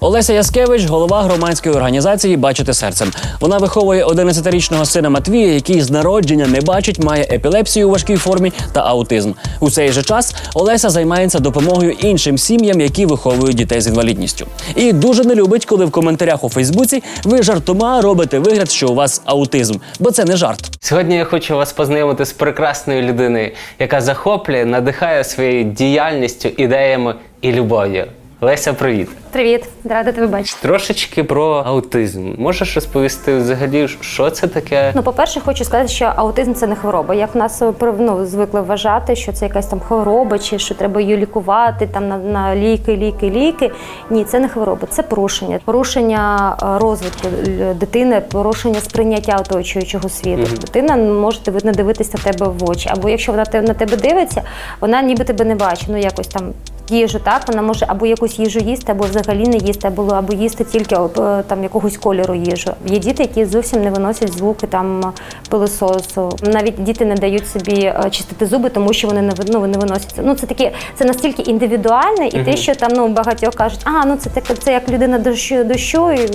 Олеся Яскевич, голова громадської організації Бачити серцем. Вона виховує 11-річного сина Матвія, який з народження не бачить, має епілепсію у важкій формі та аутизм. У цей же час Олеся займається допомогою іншим сім'ям, які виховують дітей з інвалідністю. І дуже не любить, коли в коментарях у Фейсбуці ви жартома робите вигляд, що у вас аутизм, бо це не жарт. Сьогодні я хочу вас познайомити з прекрасною людиною, яка захоплює, надихає своєю діяльністю, ідеями і любов'ю. Леся, привіт! Привіт, рада тебе бачити. Трошечки про аутизм. Можеш розповісти взагалі, що це таке? Ну, по-перше, хочу сказати, що аутизм це не хвороба. Як в нас е, ну, звикли вважати, що це якась там хвороба, чи що треба її лікувати там на, на ліки, ліки, ліки. Ні, це не хвороба, це порушення. Порушення е, розвитку дитини, порушення сприйняття оточуючого світу. Дитина може не дивитися на тебе в очі. Або якщо вона на тебе дивиться, вона ніби тебе не бачить. Ну якось там. Їжу, так вона може або якусь їжу їсти, або взагалі не їсти, або, або їсти тільки е, там якогось кольору їжу. Є діти, які зовсім не виносять звуки там пилососу. Навіть діти не дають собі е, чистити зуби, тому що вони не ну, не виносяться. Ну це таке, це настільки індивідуальне, і те, що там ну багатьох кажуть, а ну це таке, це як людина дощу дощу. і.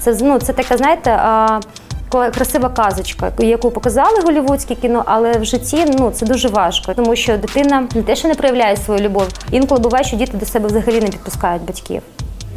Це ну це така, знаєте. А, красива казочка, яку показали голівудське кіно, але в житті ну це дуже важко, тому що дитина не те, що не проявляє свою любов. Інколи буває, що діти до себе взагалі не підпускають батьків.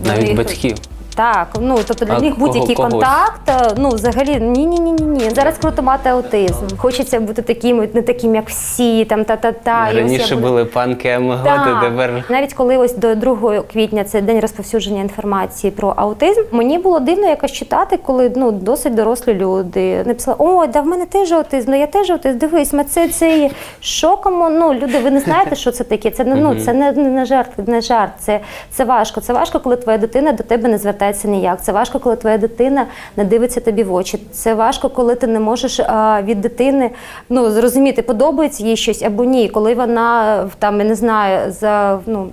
Навіть їх- батьків. Так, ну тобто для А них кого- будь-який когось? контакт, е, ну взагалі ні, ні, ні, ні, ні. Зараз круто мати аутизм. Хочеться бути таким, не таким, як всі, там та-та-та. і ось я Раніше буду- були панки Амаготи, так. тепер Навіть коли ось до 2 квітня це день розповсюдження інформації про аутизм. Мені було дивно якось читати, коли ну досить дорослі люди написали: О, да в мене теж аутизм, ну я теж аутизм. Дивись, ми це це є. що кому? Ну люди, ви не знаєте, що це таке? Це не ну це не, не жарт, не жарт. Це, це важко. Це важко, коли твоя дитина до тебе не звертається ніяк. Це важко, коли твоя дитина не дивиться тобі в очі. Це важко, коли ти не можеш а, від дитини ну зрозуміти, подобається їй щось або ні. Коли вона там я не знаю за ну.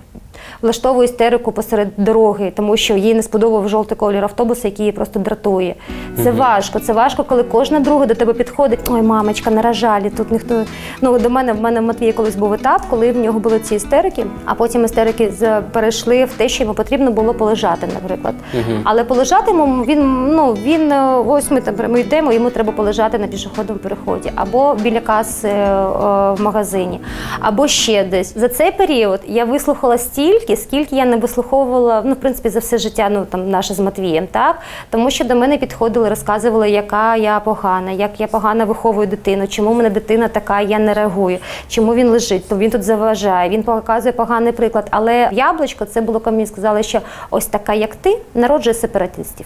Влаштовує істерику посеред дороги, тому що їй не сподобав жовтий колір автобуса, який її просто дратує. Це важко. Це важко, коли кожна друга до тебе підходить. Ой, мамочка, наражалі, тут ніхто. Ну до мене в мене в Матвії колись був етап, коли в нього були ці істерики, а потім істерики перейшли в те, що йому потрібно було полежати, наприклад. Але полежати йому він ну він е, ось ми там ми йдемо, йому треба полежати на пішохідному переході, або біля каси е, е, в магазині, або ще десь. За цей період я вислухала стільки, скільки я не вислуховувала, ну в принципі за все життя, ну там наше з Матвієм, так тому що до мене підходили, розказували, яка я погана, як я погано виховую дитину, чому в мене дитина така, я не реагую, чому він лежить, то він тут заважає, він показує поганий приклад. Але яблучко це було коли мені сказали, що ось така, як ти, народжує сепаратистів.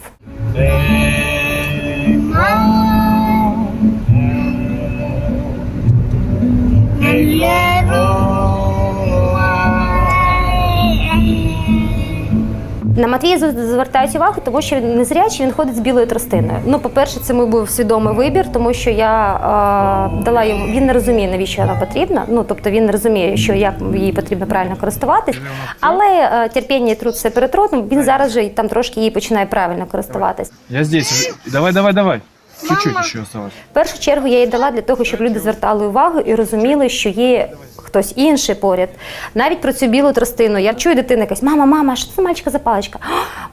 На Матвія звертають увагу, тому що він незрячий, він ходить з білою тростиною. Ну, по-перше, це мій був свідомий вибір, тому що я е, дала йому. Він не розуміє, навіщо вона потрібна. Ну тобто він не розуміє, що як їй потрібно правильно користуватись. Але е, терпіння і труд все родом, Він зараз же там трошки її починає правильно користуватись. Я здесь. Давай, давай, давай. Чуть-чуть еще осталось. В першу чергу я її дала для того, щоб люди звертали увагу і розуміли, що є хтось інший поряд. Навіть про цю білу тростину. Я чую дитина якась, мама, мама, що це мальчика за паличка?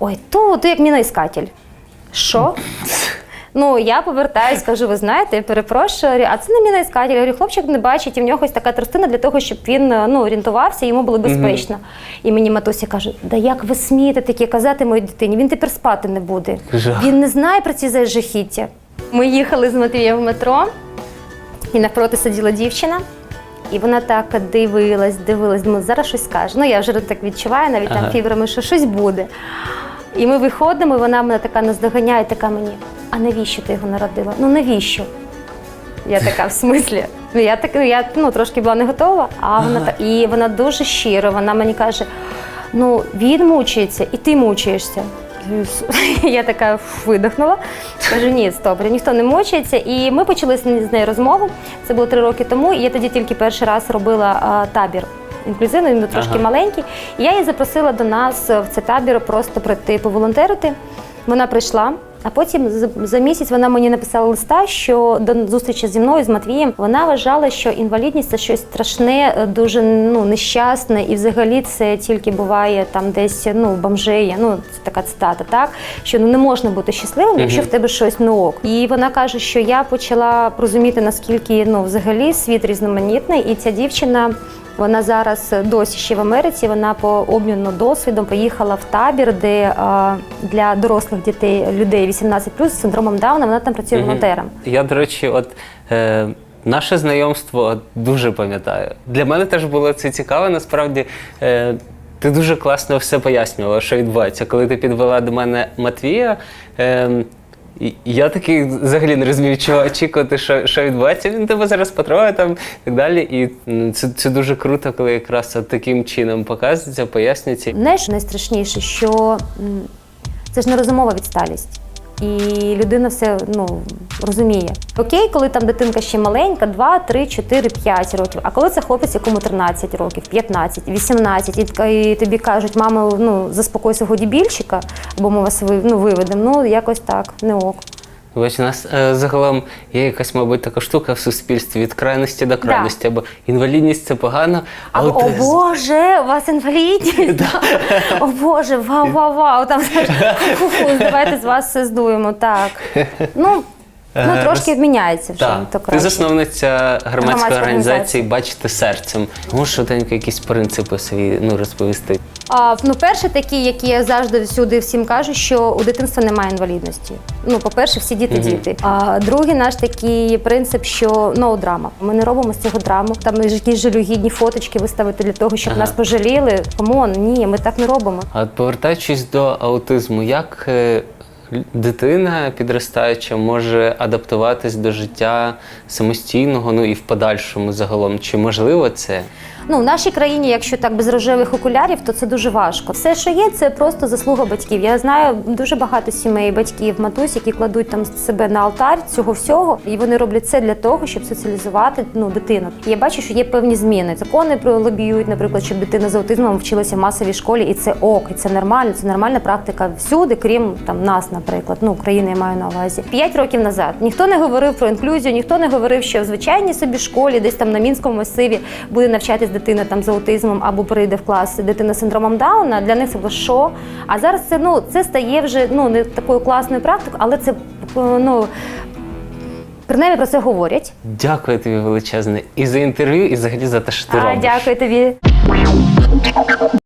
Ой, то, то як міноіскатель. Що? Ну, я повертаюсь, кажу, ви знаєте, я перепрошую, а це не міноіскатель. Я говорю, хлопчик не бачить, і в нього ось така тростина для того, щоб він ну, орієнтувався, йому було безпечно. І мені матуся каже: да як ви смієте таке казати моїй дитині? Він тепер спати не буде. Він не знає про ці жахіття. Ми їхали з Матвієм в метро, і навпроти сиділа дівчина. І вона так дивилась, дивилась, думаю, зараз щось скаже. Ну, я вже так відчуваю, навіть Ага. там фібрами, що щось буде. І ми виходимо, і вона мене така наздоганяє, така мені, а навіщо ти його народила? Ну навіщо? Я така, в смислі? Ну, я так, я ну, трошки була не готова, а вона так. І вона дуже щиро, вона мені каже: ну, він мучається, і ти мучаєшся. Я така видихнула. Кажу, ні, стоп, ніхто не мучається. І ми почали з з нею розмову. Це було три роки тому. І я тоді тільки перший раз робила а, табір. Інклюзивний, він був трошки Ага. маленький. І я її запросила до нас в цей табір просто прийти поволонтерити. Вона прийшла. А потім за, місяць вона мені написала листа, що до зустрічі зі мною з Матвієм вона вважала, що інвалідність це щось страшне, е, дуже ну нещасне, і взагалі це тільки буває там десь ну в бомжеї. Ну це така цитата, так що ну не можна бути щасливим, якщо в тебе щось не ок. І вона каже, що я почала розуміти наскільки ну взагалі світ різноманітний, і ця дівчина. Вона зараз досі ще в Америці. Вона по обміну досвідом поїхала в табір, де е, для дорослих дітей людей 18 з синдромом Дауна. Вона там працює волонтером. Я, до речі, от е, наше знайомство дуже пам'ятаю. Для мене теж було це цікаво. Насправді, е, ти дуже класно все пояснювала, що відбувається. Коли ти підвела до мене Матвія. Е, я такий взагалі не розумію, чого очікувати, що, що відбувається. Він тебе зараз потроє там і так далі. І це, це дуже круто, коли якраз це таким чином показується, пояснюється. Знаєш, найстрашніше, що це ж нерозумова відсталість. І людина все ну розуміє. Окей, коли там дитинка ще маленька, 2, 3, 4, 5 років. А коли це хлопець, якому 13 років, 15, 18, і, тобі кажуть, мама, ну заспокойся годі дібільчика, бо ми вас ну, виведемо. Ну якось так, не ок. Ось у нас е, загалом є якась, мабуть, така штука в суспільстві від крайності до крайності, або інвалідність це погано, а А, о от Боже, у вас інвалідність? О Боже, вау, вау, вау. Там знаєш, фу-фу, давайте з вас все здуємо. Так. Ну, ну Е, трошки міняється вже. Так, то ти краще. засновниця громадської Громадської організації. Бачити серцем. Можеш швиденько якісь принципи свої ну, розповісти? А, ну, перше, такі, які я завжди всюди всім кажу, що у дитинства немає інвалідності. Ну, по-перше, всі діти діти. А другий наш такий принцип, що no драма. Ми не робимо з цього драму. Там якісь жалюгідні фоточки виставити для того, щоб Ага. нас пожаліли. Камон, ні, ми так не робимо. А от повертаючись до аутизму, як е, дитина підростаюча може адаптуватись до життя самостійного, ну і в подальшому загалом? Чи можливо це? Ну, в нашій країні, якщо так без рожевих окулярів, то це дуже важко. Все, що є, це просто заслуга батьків. Я знаю дуже багато сімей, батьків, матусь, які кладуть там себе на алтар цього всього, і вони роблять це для того, щоб соціалізувати ну, дитину. І я бачу, що є певні зміни. Закони лобіюють, наприклад, щоб дитина з аутизмом вчилася в масовій школі, і це ок, і це нормально. Це нормальна практика всюди, крім там нас, наприклад. Ну, України я маю на увазі. П'ять років назад ніхто не говорив про інклюзію, ніхто не говорив, що в звичайній собі школі, десь там на мінському масиві буде навчатись дитина там з аутизмом або прийде в клас дитина з синдромом Дауна. Для них це було що. А зараз це ну це стає вже ну не такою класною практикою, але це е, ну. Принаймні про це говорять. Дякую тобі величезне і за інтерв'ю, і взагалі за те, що ти А, робиш. дякую тобі.